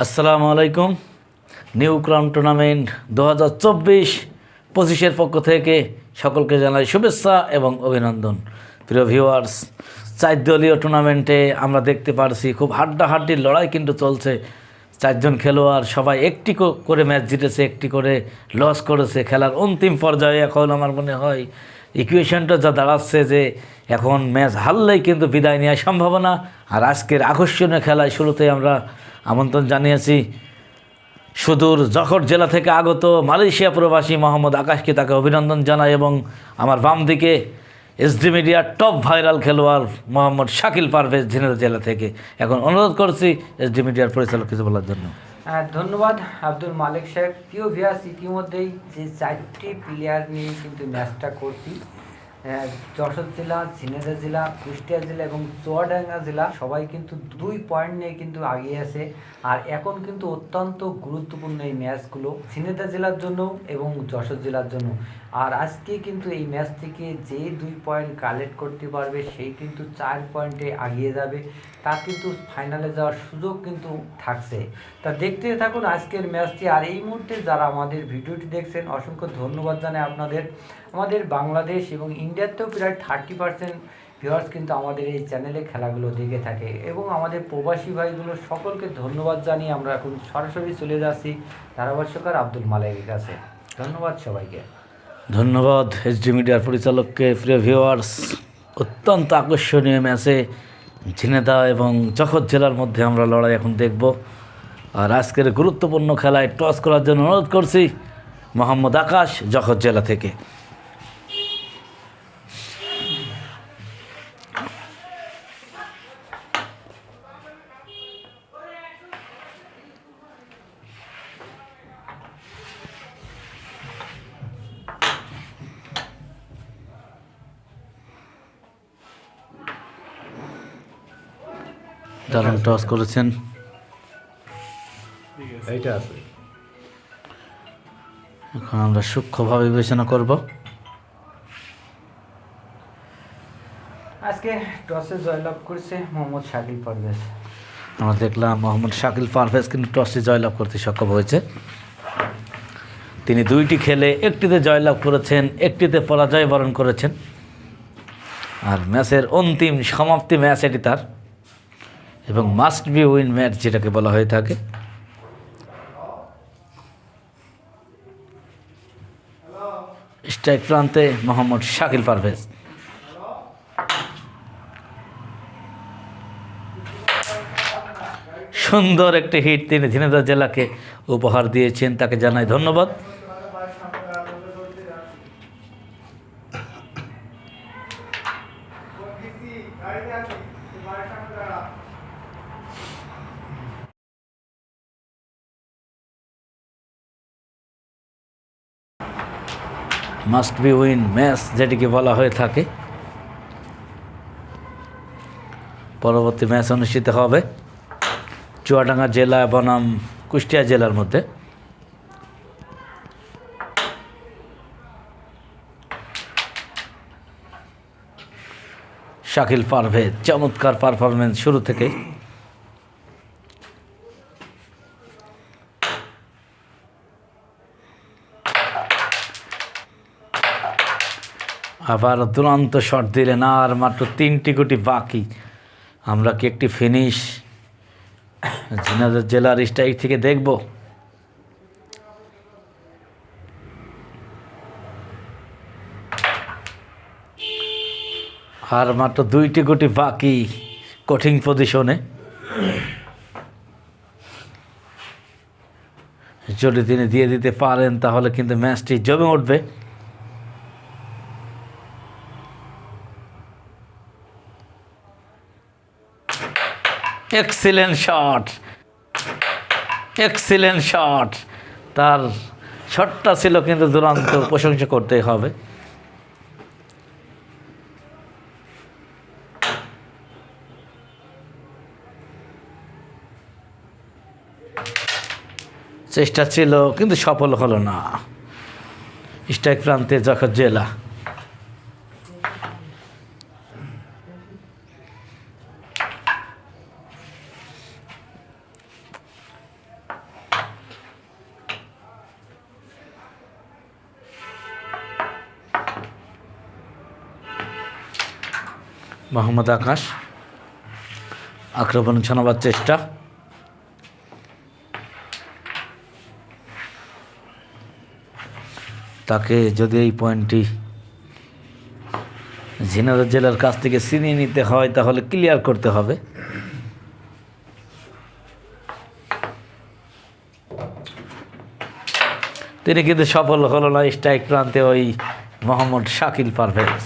আসসালামু আলাইকুম। New crown tournament দু হাজার চব্বিশ পঁচিশের পক্ষ থেকে সকলকে জানাই শুভেচ্ছা এবং অভিনন্দন। প্রিয় ভিউয়ার্স চার দলীয় টুর্নামেন্টে আমরা দেখতে পারছি খুব হাড্ডাহাড্ডির লড়াই কিন্তু চলছে। চারজন খেলোয়াড়, সবাই একটি করে ম্যাচ জিতেছে, একটি করে লস করেছে। খেলার অন্তিম পর্যায়ে এখন আমার মনে হয় ইকুয়েশনটা যা দাঁড়াচ্ছে যে এখন ম্যাচ হারলেই কিন্তু বিদায় নেওয়ার সম্ভাবনা। আর আজকের আকর্ষণীয় খেলায় শুরুতে আমরা আমন্ত্রণ জানিয়েছি। সুদূর জখর জেলা থেকে আগত মালয়েশিয়া প্রবাসী মোহাম্মদ আকাশকে তাকে অভিনন্দন জানাই এবং আমার বাম দিকে এসডি মিডিয়ার টপ ভাইরাল খেলোয়াড় মোহাম্মদ শাকিল পারভেজ ঝিনাইদহ জেলা থেকে। এখন অনুরোধ করছি এসডি মিডিয়ার পরিচালক কিছু বলার জন্য। ধন্যবাদ আব্দুল মালিক সাহেব। প্রিয় ভিয়াস ইতিমধ্যেই যে চারটি প্লেয়ার নিয়ে কিন্তু ম্যাচটা করছি। যশোর জেলা সিনেদা জেলা, কুষ্টিয়া জেলা এবং চুয়াডাঙ্গা জেলা সবাই কিন্তু দুই পয়েন্ট নিয়ে কিন্তু আগিয়ে আছে। আর এখন কিন্তু অত্যন্ত গুরুত্বপূর্ণ এই ম্যাচগুলো সিনেদা জেলার জন্য এবং যশোর জেলার জন্য। আর আজকে কিন্তু এই ম্যাচ থেকে যে দুই পয়েন্ট কালেক্ট করতে পারবে সেই কিন্তু চার পয়েন্টে আগিয়ে যাবে। তার কিন্তু ফাইনালে যাওয়ার সুযোগ কিন্তু থাকছে। তা দেখতে থাকুন আজকের ম্যাচটি আর এই মুহূর্তে যারা আমাদের ভিডিওটি দেখছেন, অসংখ্য ধন্যবাদ জানাই আপনাদের। আমাদের বাংলাদেশ এবং ইন্ডিয়াতেও প্রায় থার্টি পার্সেন্ট ভিউয়ার্স কিন্তু আমাদের এই চ্যানেলে খেলাগুলো দেখে থাকে। এবং আমাদের প্রবাসী ভাইগুলো সকলকে ধন্যবাদ জানিয়ে আমরা এখন সরাসরি চলে যাচ্ছি ধারাভাষ্যকার আব্দুল মালিকের কাছে। ধন্যবাদ সবাইকে। ধন্যবাদ এসডি মিডিয়ার পরিচালককে, প্রিয় ভিউয়ার্স অত্যন্ত আকর্ষণীয় ম্যাচে ঝিনেদা এবং জখত জেলার মধ্যে আমরা লড়াই এখন দেখব। আর আজকের গুরুত্বপূর্ণ খেলায় টস করার জন্য অনুরোধ করছি মোহাম্মদ আকাশ জখত জেলা থেকে। টস করেছেন। এইটা আছে। এখন আমরা সূক্ষ্মভাবে বিবেচনা করব। আজকে টসে জয়লাভ করেছে মোহাম্মদ শাকিল পারভেজ। আমরা দেখলাম মোহাম্মদ শাকিল পারভেজ কিন্তু টসে জয়লাভ করতে সক্ষম হয়েছে। তিনি দুইটি খেলে একটিতে জয়লাভ করেছেন একটিতে পরাজয় বরণ করেছেন। আর ম্যাচের অন্তিম সমাপ্তি ম্যাচ এটি তার। এবং মাস্ট বি উইন ম্যাচ যেটাকে বলা হয়ে থাকে। স্ট্রাইক প্রান্তে মোহাম্মদ শাকিল পারভেজ। সুন্দর একটি হিট তিনি ঝিনাইদহ জেলাকে উপহার দিয়েছেন, তাকে জানাই ধন্যবাদ। মাস্ট বি উইন ম্যাচ যেটিকে বলা হয়ে থাকে। পরবর্তী ম্যাচ অনুষ্ঠিত হবে চুয়াডাঙ্গা জেলা বনাম কুষ্টিয়া জেলার মধ্যে। শাকিল পারভেজ, চমৎকার পারফরমেন্স শুরু থেকেই। আবার দুরন্ত শট দিলেন, আর মাত্র তিনটি গুটি বাকি। আমরা কি একটি ফিনিশ ঝিনাইদহ জেলার স্ট্রাইক থেকে দেখব? আর মাত্র দুইটি গুটি বাকি কঠিন পজিশনে যদি তিনি দিয়ে দিতে পারেন, তাহলে কিন্তু ম্যাচটি জমে উঠবে। এক্সিলেন্ট শট এক্সিলেন্ট শট তার শটটা ছিল কিন্তু দুরন্ত প্রশংসা করতেই হবে। চেষ্টা ছিল কিন্তু সফল হলো না। স্ট্রাইক প্রান্তে যখন জেলা মোহাম্মদ আকাশ। আক্রমণ ছানাবার চেষ্টা। তাকে যদি এই পয়েন্টটি ঝিনাইদহ জেলার কাছ থেকে ছিনিয়ে নিতে হয়, তাহলে ক্লিয়ার করতে হবে। তিনি কিন্তু সফল হলো না, স্ট্রাইক প্রান্তে ওই মোহাম্মদ শাকিল পারভেজ।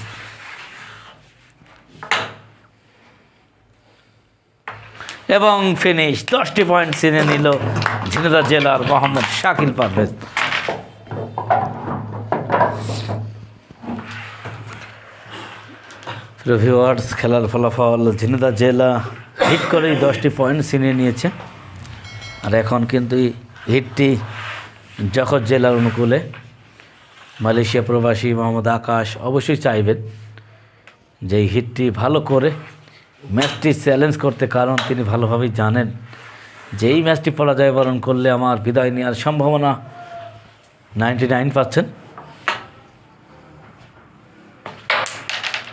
এবং ফিনিশ দশটি পয়েন্ট চিনে নিল ঝিনাইদহ জেলার মোহাম্মদ শাকিল পারভেজ। ভিউয়ার্স খেলার ফলাফল ঝিনাইদহ জেলা হিট করেই দশটি পয়েন্ট ছিনিয়ে নিয়েছে। আর এখন কিন্তু হিটটি জখৎ জেলার অনুকূলে। মালয়েশিয়া প্রবাসী মোহাম্মদ আকাশ অবশ্যই চাইবেন যে হিটটি ভালো করে ম্যাচটি চ্যালেঞ্জ করতে কারণ তিনি ভালোভাবেই জানেন। যে এই ম্যাচটি পরাজয় বরণ করলে আমার বিদায় নেওয়ার সম্ভাবনা নাইনটি নাইন পার্সেন্ট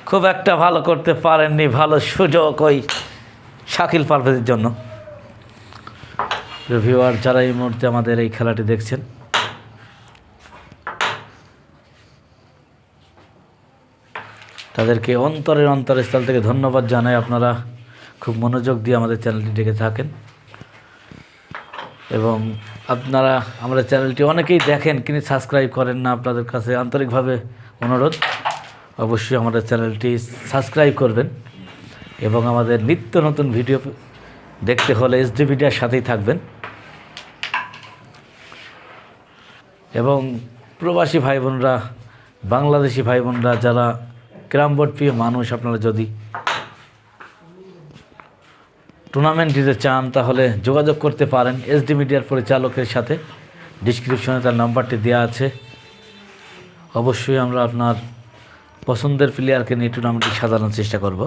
খুব একটা ভালো করতে পারেননি, ভালো সুযোগ ওই শাকিল পারভেজের জন্য। রিভিউয়ার যারা এই মুহূর্তে আমাদের এই খেলাটি দেখছেন তাদেরকে অন্তরের অন্তরস্থল থেকে ধন্যবাদ জানাই আপনারা। খুব মনোযোগ দিয়ে আমাদের চ্যানেলটি দেখে থাকেন। এবং আপনারা আমাদের চ্যানেলটি অনেকেই দেখেন, কিন্তু সাবস্ক্রাইব করেন না আপনাদের কাছে আন্তরিকভাবে অনুরোধ। অবশ্যই আমাদের চ্যানেলটি সাবস্ক্রাইব করবেন এবং আমাদের নিত্য নতুন ভিডিও দেখতে হলে এসডি মিডিয়ার সাথেই থাকবেন। এবং প্রবাসী ভাই বোনরা বাংলাদেশি ভাই বোনরা যারা ক্রামবোর্ড প্রিয় মানুষ আপনারা যদি টুর্নামেন্ট দিতে চান তাহলে যোগাযোগ করতে পারেন। এসডি মিডিয়ার পরিচালকের সাথে। ডিসক্রিপশনে তার নাম্বারটি দেওয়া আছে। অবশ্যই আমরা আপনার পছন্দের প্লেয়ারকে নিয়ে টুর্নামেন্টটি সাজানোর চেষ্টা করব।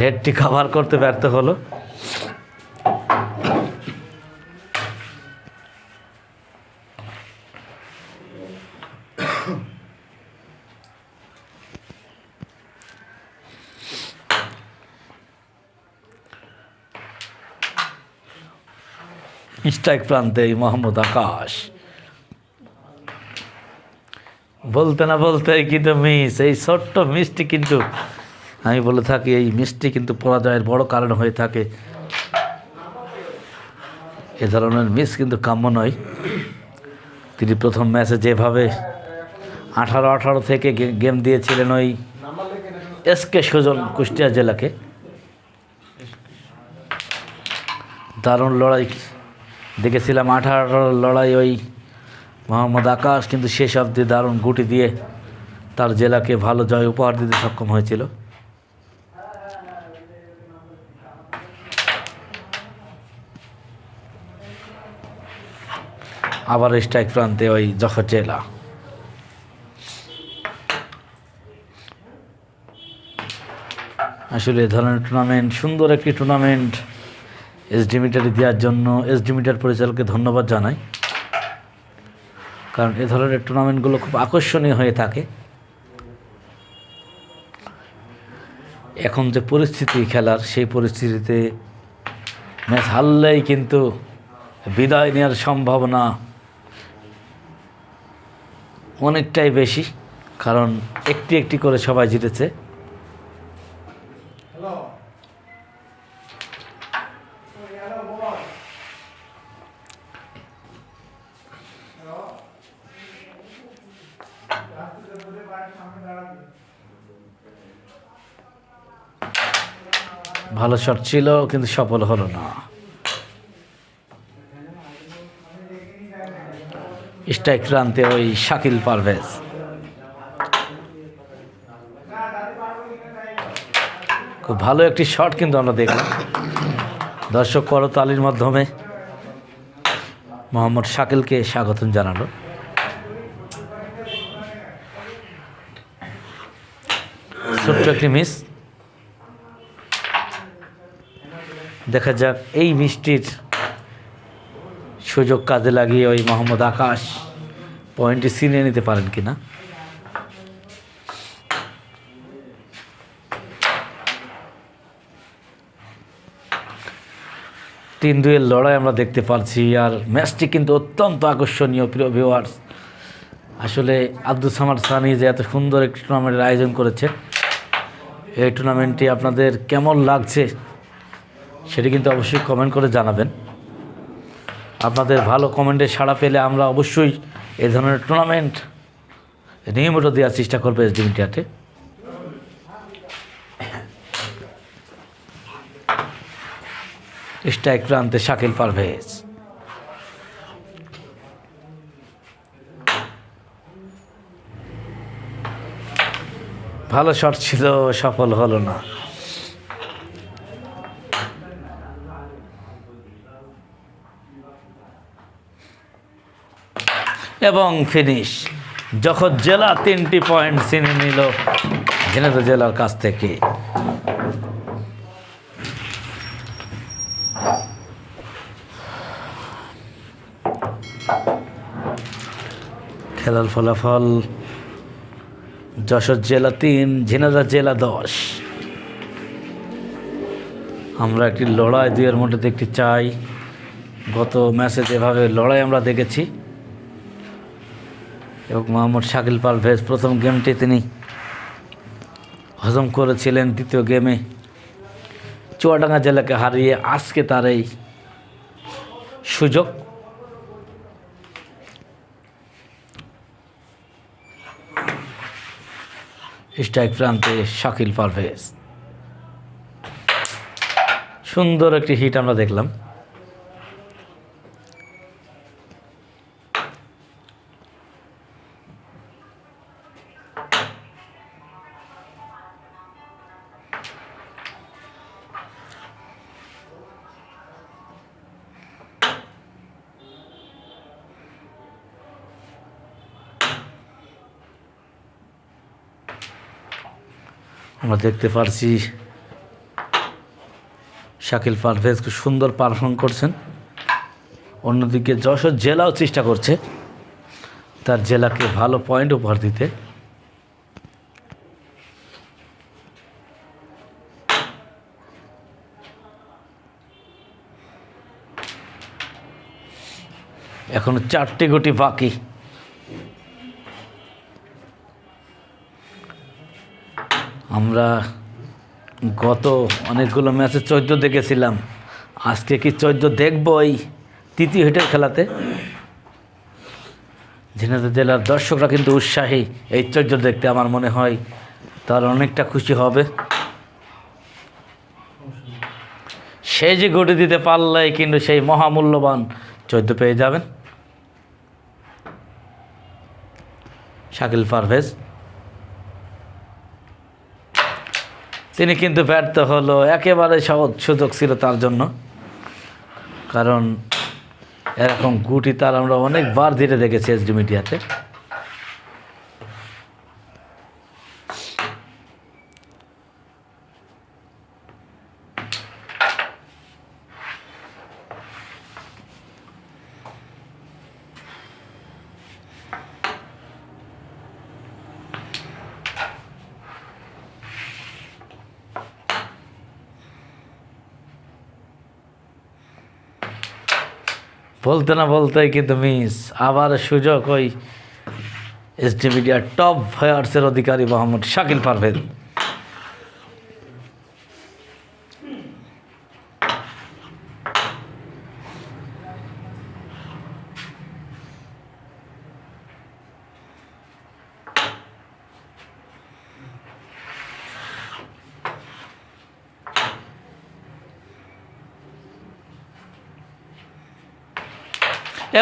রেডটি কাভার করতে ব্যর্থ হলো। স্ট্রাইক প্রান্তে এই মোহাম্মদ আকাশ বলতে না বলতে কিন্তু মিস এই ছোট্ট মিষ্টি কিন্তু, আমি বলে থাকি, এই মিষ্টি কিন্তু পরাজয়ের বড় কারণ হয়ে থাকে। এ ধরনের মিস কিন্তু কাম্য নয়। তিনি প্রথম ম্যাচে যেভাবে আঠারো আঠারো থেকে গেম দিয়েছিলেন ওই এসকে সুজন কুষ্টিয়া জেলাকে। দারুণ লড়াই। দেখেছিলাম আঠারো লড়াই ওই মোহাম্মদ আকাশ, কিন্তু শেষ অবধি দারুণ গুটি দিয়ে তার জেলাকে ভালো জয় উপহার দিতে সক্ষম হয়েছিল। আবার স্ট্রাইক প্রান্তে ওই জখর জেলা। আসলে ধরনের টুর্নামেন্ট সুন্দর একটি টুর্নামেন্ট এসডি মিটারে দেওয়ার জন্য এসডি মিটার পরিচালককে ধন্যবাদ জানাই। কারণ এ ধরনের টুর্নামেন্টগুলো খুব আকর্ষণীয় হয়ে থাকে। এখন যে পরিস্থিতি খেলার, সেই পরিস্থিতিতে ম্যাচ হারলেই কিন্তু বিদায় নেওয়ার সম্ভাবনা অনেকটাই বেশি। কারণ একটি একটি করে সবাই জিতেছে। ভালো শট ছিল, কিন্তু সফল হলো না। স্ট্রাইক প্রান্তে ওই শাকিল পারভেজ। খুব ভালো একটি শট কিন্তু আমরা দেখলাম। দর্শক করতালির মাধ্যমে মোহাম্মদ শাকিলকে স্বাগতম জানালো। ছোট্ট একটি মিস। দেখা যাক, এই মিষ্টির সুযোগ কাজে লাগিয়ে ওই মোহাম্মদ আকাশ পয়েন্টটি ছিনিয়ে নিতে পারেন কি না তিন দুয়ের লড়াই আমরা দেখতে পারছি, আর ম্যাচটি কিন্তু অত্যন্ত আকর্ষণীয়, প্রিয় ভিওয়ার্স আসলে আব্দুল সামার সানি যে এত সুন্দর একটি টুর্নামেন্টের আয়োজন করেছে, এই টুর্নামেন্টটি আপনাদের কেমন লাগছে সেটি কিন্তু অবশ্যই কমেন্ট করে জানাবেন। আপনাদের ভালো কমেন্টে সাড়া পেলে আমরা অবশ্যই এই ধরনের টুর্নামেন্ট নিয়মিত দেওয়ার চেষ্টা করব এস ডিমিটিয়াতে স্ট্রাইক প্রান্তে শাকিল পারভেজ। ভালো শট ছিল, সফল হলো না। এবং ফিনিশ যখন জেলা তিনটি পয়েন্ট চিনে নিল ঝিনাইদহ জেলার কাছ থেকে। খেলার ফলাফল, যশোর জেলা তিন, ঝিনাইদহ জেলা দশ। আমরা একটি লড়াই দুইয়ের মধ্যে দেখতে চাই। গত ম্যাচে যেভাবে লড়াই আমরা দেখেছি এবং মোহাম্মদ শাকিল পারভেজ প্রথম গেমটি তিনি হজম করেছিলেন দ্বিতীয় গেমে। চুয়াডাঙ্গা জেলাকে হারিয়ে আজকে তার এই সুযোগ। স্ট্রাইক প্রান্তে শাকিল পারভেজ সুন্দর একটি হিট আমরা দেখলাম। আমরা দেখতে পারছি শাকিল পারভেজ খুব সুন্দর পারফর্ম করছেন। অন্যদিকে যশোর জেলাও চেষ্টা করছে তার জেলাকে ভালো পয়েন্ট উপহার দিতে। এখনও চারটি গুটি বাকি। আমরা গত অনেকগুলো ম্যাচে চোদ্দ দেখেছিলাম। আজকে কি চোদ্দ দেখব এই তৃতীয় হিটের খেলাতে। ঝিনাইদহ জেলার দর্শকরা কিন্তু উৎসাহী এই চোদ্দ দেখতে আমার মনে হয়। তার অনেকটা খুশি হবে। সে যে গড়ে দিতে পারলে কিন্তু সেই মহামূল্যবান চোদ্দ পেয়ে যাবেন। শাকিল পারভেজ। তিনি কিন্তু ব্যর্থ হলো। একেবারে সহজ সুযোগ ছিল তার জন্য। কারণ এরকম গুটি তার আমরা অনেকবার ধীরে দেখেছি এসডি মিডিয়াতে বলতে না বলতেই কিন্তু মিস। আবার সুযোগ ওই এসডি মিডিয়ার টপ ভয়ার্সের অধিকারী মোহাম্মদ শাকিল পারভেজ।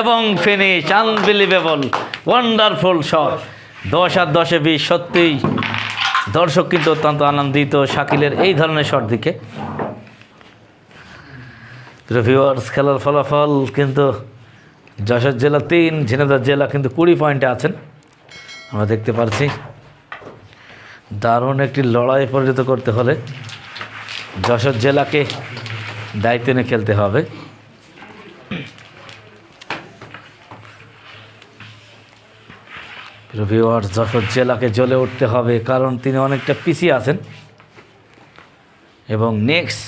এবং ফিনিশ আনবিলিভেবল ওয়ান্ডারফুল শট দশ আর দশে বিশ, সত্যিই দর্শক কিন্তু অত্যন্ত আনন্দিত, শাকিলের এই ধরনের শট দিকে ভিউয়ার্স খেলার ফলাফল কিন্তু যশোর জেলা তিন, ঝিনাইদহ জেলা কিন্তু কুড়ি পয়েন্টে আছেন। আমরা দেখতে পাচ্ছি দারুণ একটি লড়াই পরিণত করতে হলে যশোর জেলাকে দায়িত্ব নিয়ে খেলতে হবে। ভিওয়ার্স যশোর জেলাকে জ্বলে উঠতে হবে কারণ তিনি অনেকটা পিছিয়ে আছেন। এবং নেক্সট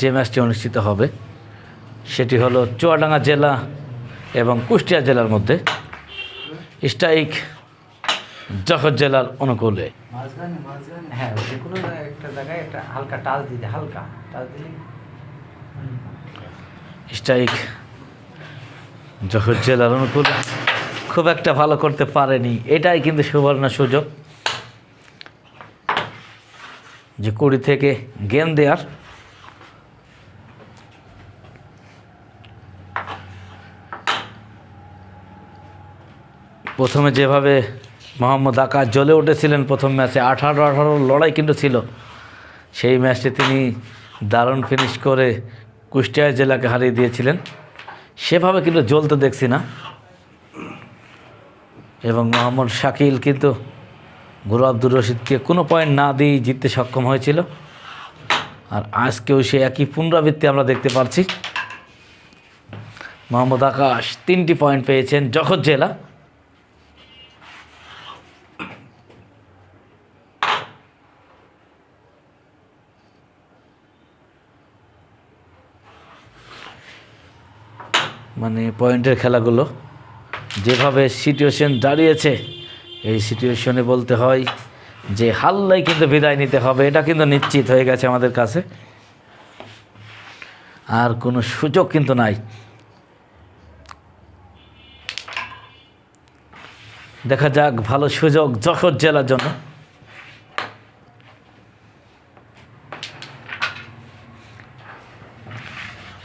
যে ম্যাচটি অনুষ্ঠিত হবে সেটি হলো চুয়াডাঙ্গা জেলা এবং কুষ্টিয়া জেলার মধ্যে স্ট্রাইক যশোর জেলার অনুকূলে। হ্যাঁ যে কোনো একটা জায়গায় একটা হালকা টাচ দিতে হালকা টাচ দিলে স্ট্রাইক যশোর জেলার অনুকূলে। খুব একটা ভালো করতে পারেনি। এটাই কিন্তু সুবর্ণ সুযোগ। যে কুড়ি থেকে গেম দেওয়ার প্রথমে যেভাবে মোহাম্মদ আকাশ জ্বলে উঠেছিলেন প্রথম ম্যাচে, আঠারো আঠারো লড়াই কিন্তু ছিল। সেই ম্যাচটি তিনি দারুণ ফিনিশ করে কুষ্টিয়া জেলাকে হারিয়ে দিয়েছিলেন। সেভাবে কিন্তু জ্বলতে দেখছি না। এবং মোহাম্মদ শাকিল কিন্তু গুরু আব্দুর রশিদকে কোনো পয়েন্ট না দিয়ে জিততে সক্ষম হয়েছিল। আর আজকেও সে একই পুনরাবৃত্তি আমরা দেখতে পাচ্ছি। মোহাম্মদ আকাশ তিনটি পয়েন্ট পেয়েছেন যখর জেলা। মানে পয়েন্টের খেলাগুলো যেভাবে সিচুয়েশন দাঁড়িয়েছে, এই সিচুয়েশনে বলতে হয় যে হাল্লাই কিন্তু বিদায় নিতে হবে, এটা কিন্তু নিশ্চিত হয়ে গেছে আমাদের কাছে। আর কোনো সুযোগ কিন্তু নাই। দেখা যাক ভালো সুযোগ যশোর জেলার জন্য।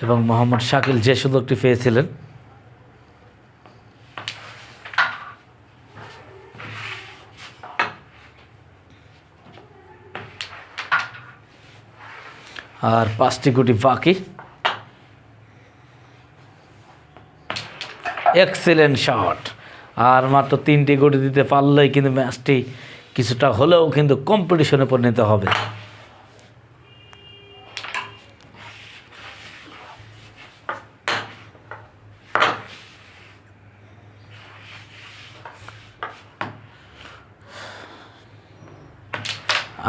এবং মোহাম্মদ শাকিল যে সুযোগটি পেয়েছিলেন আর পাঁচটি গুটি বাকি। এক্সেলেন্ট শট আর মাত্র তিনটি গুটি দিতে পারলেই কিন্তু ম্যাচটি কিছুটা হলেও কিন্তু কম্পিটিশনে পরিণত হবে।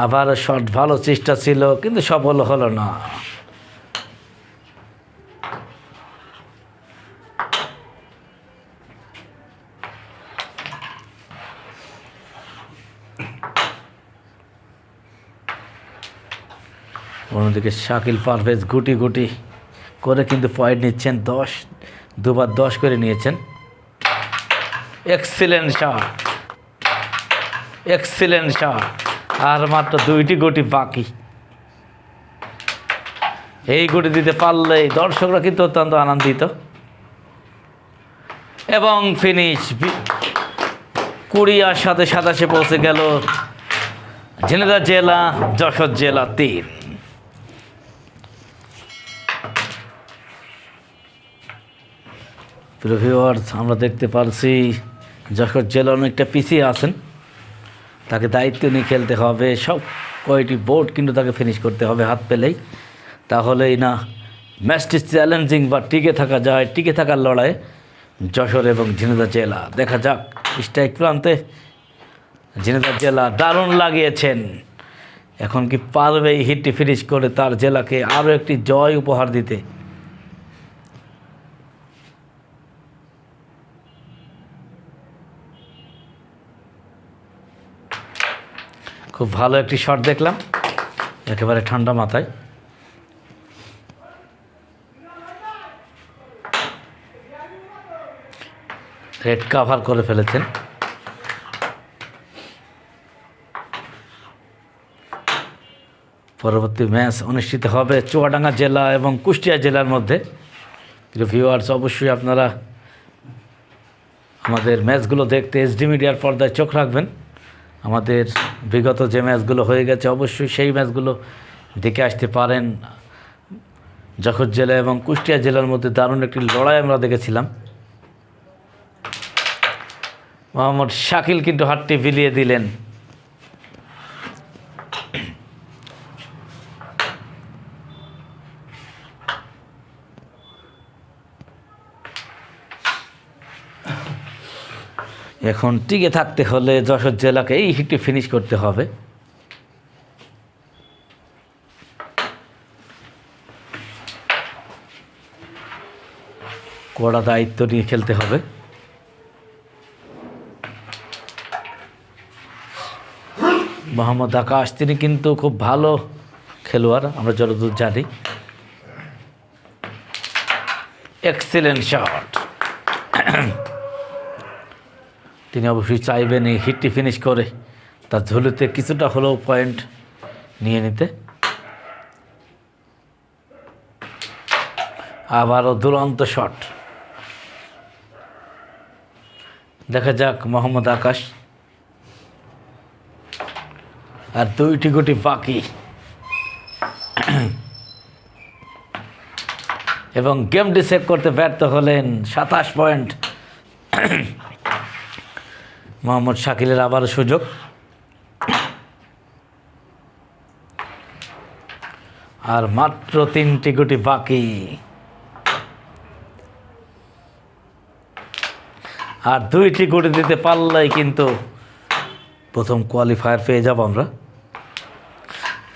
আবার শট, ভালো চেষ্টা ছিল, কিন্তু সফল হলো না। অন্যদিকে শাকিল পারভেজ গুটি গুটি করে কিন্তু পয়েন্ট নিচ্ছেন দশ, দুবার দশ করে নিয়েছেন। এক্সিলেন্ট শট এক্সিলেন্ট শট আর মাত্র দুইটি গুটি বাকি। এই গুটি দিতে পারলেই দর্শকরা কিন্তু অত্যন্ত আনন্দিত। এবং ফিনিশ কুড়িয়ার সাথে সাতাশে পৌঁছে গেল ঝিনাইদহ জেলা, যশোর জেলা তিন। আমরা দেখতে পারছি যশোর জেলা অনেকটা পিছিয়ে আছেন। তাকে দায়িত্ব নিয়ে খেলতে হবে, সব কয়টি বোর্ড কিন্তু তাকে ফিনিশ করতে হবে হাত পেলেই। তাহলেই না, ম্যাচটি চ্যালেঞ্জিং বা টিকে থাকা যায়, টিকে থাকার লড়াই যশোর এবং ঝিনাইদহ জেলা। দেখা যাক, স্ট্রাইক প্রান্তে ঝিনাইদহ জেলা দারুণ লাগিয়েছেন। এখন কি পারবে এই হিটটি ফিনিশ করে তার জেলাকে আরও একটি জয় উপহার দিতে? খুব ভালো একটি শট দেখলাম। একেবারে ঠান্ডা মাথায়। রেড কাভার করে ফেলেছেন। পরবর্তী ম্যাচ অনুষ্ঠিত হবে চুয়াডাঙ্গা জেলা এবং কুষ্টিয়া জেলার মধ্যে। ভিউয়ার্স অবশ্যই আপনারা আমাদের ম্যাচগুলো দেখতে এসডি মিডিয়ার পর্দায় চোখ রাখবেন। আমাদের বিগত যে ম্যাচগুলো হয়ে গেছে, অবশ্যই সেই ম্যাচগুলো দেখে আসতে পারেন। যখন জেলা এবং কুষ্টিয়া জেলার মধ্যে দারুণ একটি লড়াই আমরা দেখেছিলাম। মোহাম্মদ শাকিল কিন্তু হাতটি বিলিয়ে দিলেন। এখন টিকে থাকতে হলে যশোর জেলাকে এই হিটটি ফিনিশ করতে হবে। কড়া দায়িত্ব নিয়ে খেলতে হবে। মোহাম্মদ আকাশ, তিনি কিন্তু খুব ভালো খেলোয়াড়, আমরা যতদূর জানি। এক্সেলেন্ট শট তিনি অবশ্যই চাইবেন এই হিটটি ফিনিশ করে তার ঝুলিতে কিছুটা হলেও পয়েন্ট নিয়ে নিতে। আবারও দুরন্ত শট দেখা যাক মোহাম্মদ আকাশ। আর দুইটি গুটি বাকি। এবং গেমটি সেভ করতে ব্যর্থ হলেন সাতাশ পয়েন্ট মোহাম্মদ শাকিলের আবার সুযোগ। আর মাত্র তিনটি গুটি বাকি। আর দুইটি গুটি দিতে পারলেই কিন্তু প্রথম কোয়ালিফায়ার পেয়ে যাব আমরা।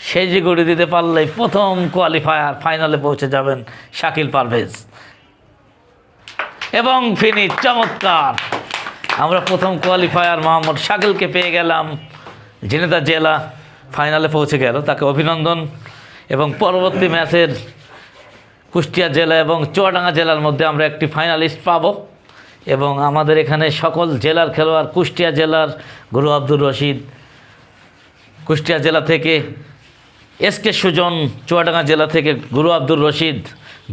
সেই যে গুটি দিতে পারলেই প্রথম কোয়ালিফায়ার ফাইনালে পৌঁছে যাবেন শাকিল পারভেজ। এবং ফিনিশ চমৎকার আমরা প্রথম কোয়ালিফায়ার মোহাম্মদ শাকিলকে পেয়ে গেলাম। ঝিনেদা জেলা ফাইনালে পৌঁছে গেল। তাকে অভিনন্দন। এবং পরবর্তী ম্যাচের কুষ্টিয়া জেলা এবং চুয়াডাঙ্গা জেলার মধ্যে আমরা একটি ফাইনালিস্ট পাব। এবং আমাদের এখানে সকল জেলার খেলোয়াড় কুষ্টিয়া জেলার গুরু আব্দুর রশিদ, কুষ্টিয়া জেলা থেকে এস কে সুজন, চুয়াডাঙ্গা জেলা থেকে গুরু আব্দুর রশিদ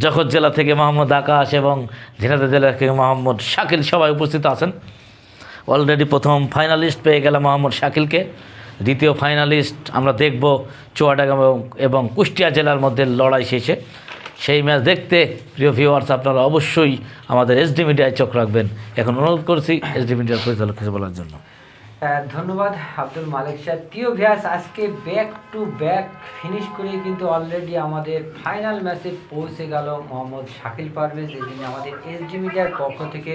জখর জেলা থেকে মোহাম্মদ আকাশ এবং ঝিনাইদহ জেলা থেকে মোহাম্মদ শাকিল সবাই উপস্থিত আছেন। অলরেডি প্রথম ফাইনালিস্ট পেয়ে গেলাম মোহাম্মদ শাকিলকে। দ্বিতীয় ফাইনালিস্ট আমরা দেখব চুয়াডাঙ্গা এবং কুষ্টিয়া জেলার মধ্যে লড়াই শেষে। সেই ম্যাচ দেখতে প্রিয় ভিউয়ার্স আপনারা অবশ্যই আমাদের এসডি মিডিয়ায় চোখ রাখবেন। এখন অনুরোধ করছি এসডি মিডিয়ার পরিচালক বলার জন্য। ধন্যবাদ আব্দুল মালিক সাহেব। প্রিয় ভিয়াস আজকে ব্যাক টু ব্যাক ফিনিশ করে কিন্তু অলরেডি আমাদের ফাইনাল ম্যাচে পৌঁছে গেল মোহাম্মদ শাকিল পারভেজ, এই জন্য আমাদের এসডি মিডিয়ার পক্ষ থেকে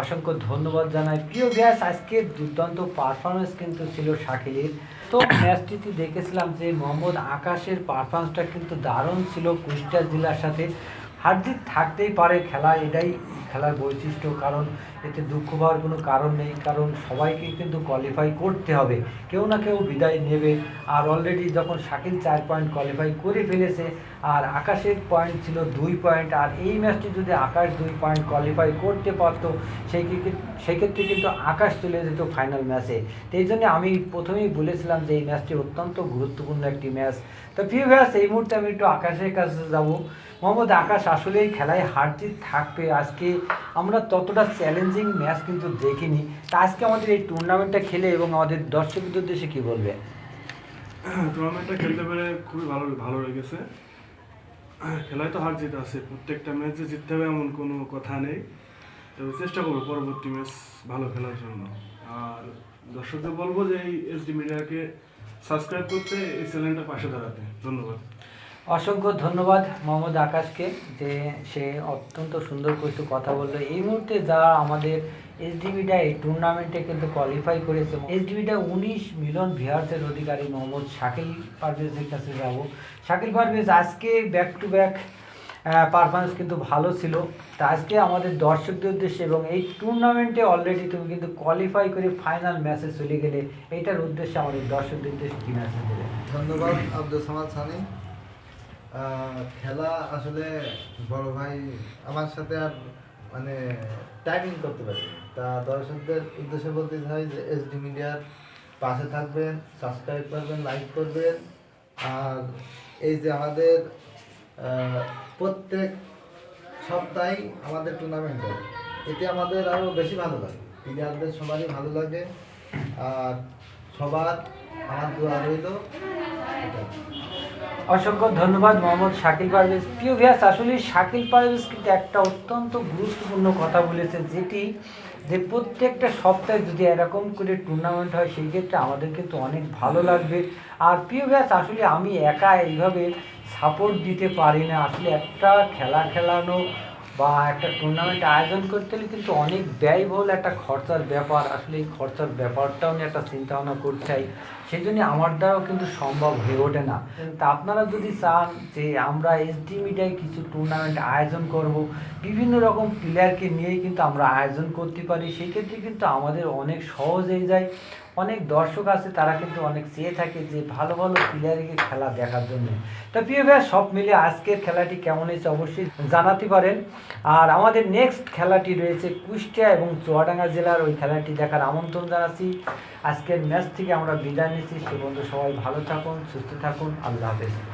অসংখ্য ধন্যবাদ জানাই। প্রিয় ভিয়াস আজকে দুর্দান্ত পারফরমেন্স কিন্তু ছিল শাকিলের। তো ম্যাচটিতে দেখেছিলাম যে মোহাম্মদ আকাশের পারফরমেন্সটা কিন্তু দারুণ ছিল কুষ্টিয়া জেলার সাথে। হারজিত থাকতেই পারে খেলা, এটাই খেলার বৈশিষ্ট্য। কারণ এতে দুঃখ পাওয়ার কোনো কারণ নেই, কারণ সবাইকে কিন্তু কোয়ালিফাই করতে হবে। কেউ না কেউ বিদায় নেবে। আর অলরেডি যখন শাকিল চার পয়েন্ট কোয়ালিফাই করে ফেলেছে, আর আকাশের পয়েন্ট ছিল দুই পয়েন্ট আর এই ম্যাচটি যদি আকাশ দুই পয়েন্ট কোয়ালিফাই করতে পারতো, সেই সেক্ষেত্রে কিন্তু আকাশ চলে যেত ফাইনাল ম্যাচে তো এই জন্য আমি প্রথমেই বলেছিলাম যে এই ম্যাচটি অত্যন্ত গুরুত্বপূর্ণ একটি ম্যাচ তো প্রিয় ম্যাচ এই মুহূর্তে আমি একটু আকাশের কাছে যাব। মোহাম্মদ আকাশ আসলেই খেলায় হারজিত থাকবে। আজকে আমরা ততটা চ্যালেঞ্জিং ম্যাচ কিন্তু দেখিনি। তা আজকে আমাদের এই টুর্নামেন্টটা খেলে এবং আমাদের দর্শকদের উদ্দেশ্যে কী বলবে? টুর্নামেন্টটা খেলতে পেরে খুবই ভালো ভালো লেগেছে। খেলায় তো হার জিত আছে। প্রত্যেকটা ম্যাচে জিততে হবে এমন কোনো কথা নেই। তবে চেষ্টা করব পরবর্তী ম্যাচ ভালো খেলার জন্য। আর দর্শকদের বলব যে এই এসডি মিডিয়াকে সাবস্ক্রাইব করতে এই চ্যানেলটা পাশে দাঁড়াতে। ধন্যবাদ। অসংখ্য ধন্যবাদ মোহাম্মদ আকাশকে যে সে অত্যন্ত সুন্দর কিছু কথা বলল। এই মুহূর্তে যারা আমাদের এসডিবিটা এই টুর্নামেন্টে কিন্তু কোয়ালিফাই করেছে এসডিবিটা উনিশ মিলন ভিয়ার্সের অধিকারী মোহাম্মদ শাকিল পারভেজের কাছে যাব। শাকিল পারভেজ, আজকে ব্যাক টু ব্যাক পারফরমেন্স কিন্তু ভালো ছিল। তা আজকে আমাদের দর্শকদের উদ্দেশ্যে, এবং এই টুর্নামেন্টে অলরেডি তুমি কিন্তু কোয়ালিফাই করে ফাইনাল ম্যাচে চলে গেলে এইটার উদ্দেশ্যে আমাদের দর্শকদের উদ্দেশ্যে কী মেসেজ দেবে? ধন্যবাদ, আব্দুল সামাদ সানি। খেলা আসলে বড় ভাই আমার সাথে আর মানে টাইমিং করতে পারি তা দর্শকদের উদ্দেশ্যে বলতে চাই যে এসডি মিডিয়ার পাশে থাকবেন সাবস্ক্রাইব করবেন লাইক করবেন। আর এই যে আমাদের প্রত্যেক সপ্তাহে আমাদের টুর্নামেন্ট হয়। এতে আমাদের আরও বেশি ভালো লাগে। প্লেয়ারদের সবারই ভালো লাগে। আর সবার আমার দোয়া রইল অসংখ্য ধন্যবাদ মোহাম্মদ শাকিল পারভেজ। প্রিয় ভিয়াস আসলে শাকিল পারভেজ কিন্তু একটা অত্যন্ত গুরুত্বপূর্ণ কথা বলেছে যেটি যে প্রত্যেকটা সপ্তাহে যদি এরকম করে টুর্নামেন্ট হয়, সেই ক্ষেত্রে আমাদের কিন্তু অনেক ভালো লাগবে। আর প্রিয় ভিয়াস আসলে আমি একা এইভাবে সাপোর্ট দিতে পারি না। আসলে একটা খেলা খেলানো বা একটা টুর্নামেন্ট আয়োজন করতে হলে কিন্তু অনেক ব্যয়বহুল একটা খরচার ব্যাপার। আসলে এই খরচার ব্যাপারটাও নিয়ে একটা চিন্তা ভাবনা করতে চাই। সেই জন্য আমার দ্বারাও কিন্তু সম্ভব হয়ে ওঠে না। তা আপনারা যদি চান যে আমরা এসডি মিডিয়ায় কিছু টুর্নামেন্ট আয়োজন করব, বিভিন্ন রকম প্লেয়ারকে নিয়েই কিন্তু আমরা আয়োজন করতে পারি, সেক্ষেত্রে কিন্তু আমাদের অনেক সহজ হয়ে যায়। অনেক দর্শক আছে, তারা কিন্তু অনেক চেয়ে থাকে যে ভালো ভালো প্লেয়ারকে খেলা দেখার জন্য। তো প্রিয় ভাইয়া, সব মিলে আজকের খেলাটি কেমন হয়েছে অবশ্যই জানাতে পারেন। আর আমাদের নেক্সট খেলাটি রয়েছে কুষ্টিয়া এবং চুয়াডাঙ্গা জেলার, ওই খেলাটি দেখার আমন্ত্রণ জানাচ্ছি। আজকের ম্যাচ থেকে আমরা বিদায় নিচ্ছি। সে বন্ধু সবাই ভালো থাকুন, সুস্থ থাকুন। আল্লাহ হাফেজ।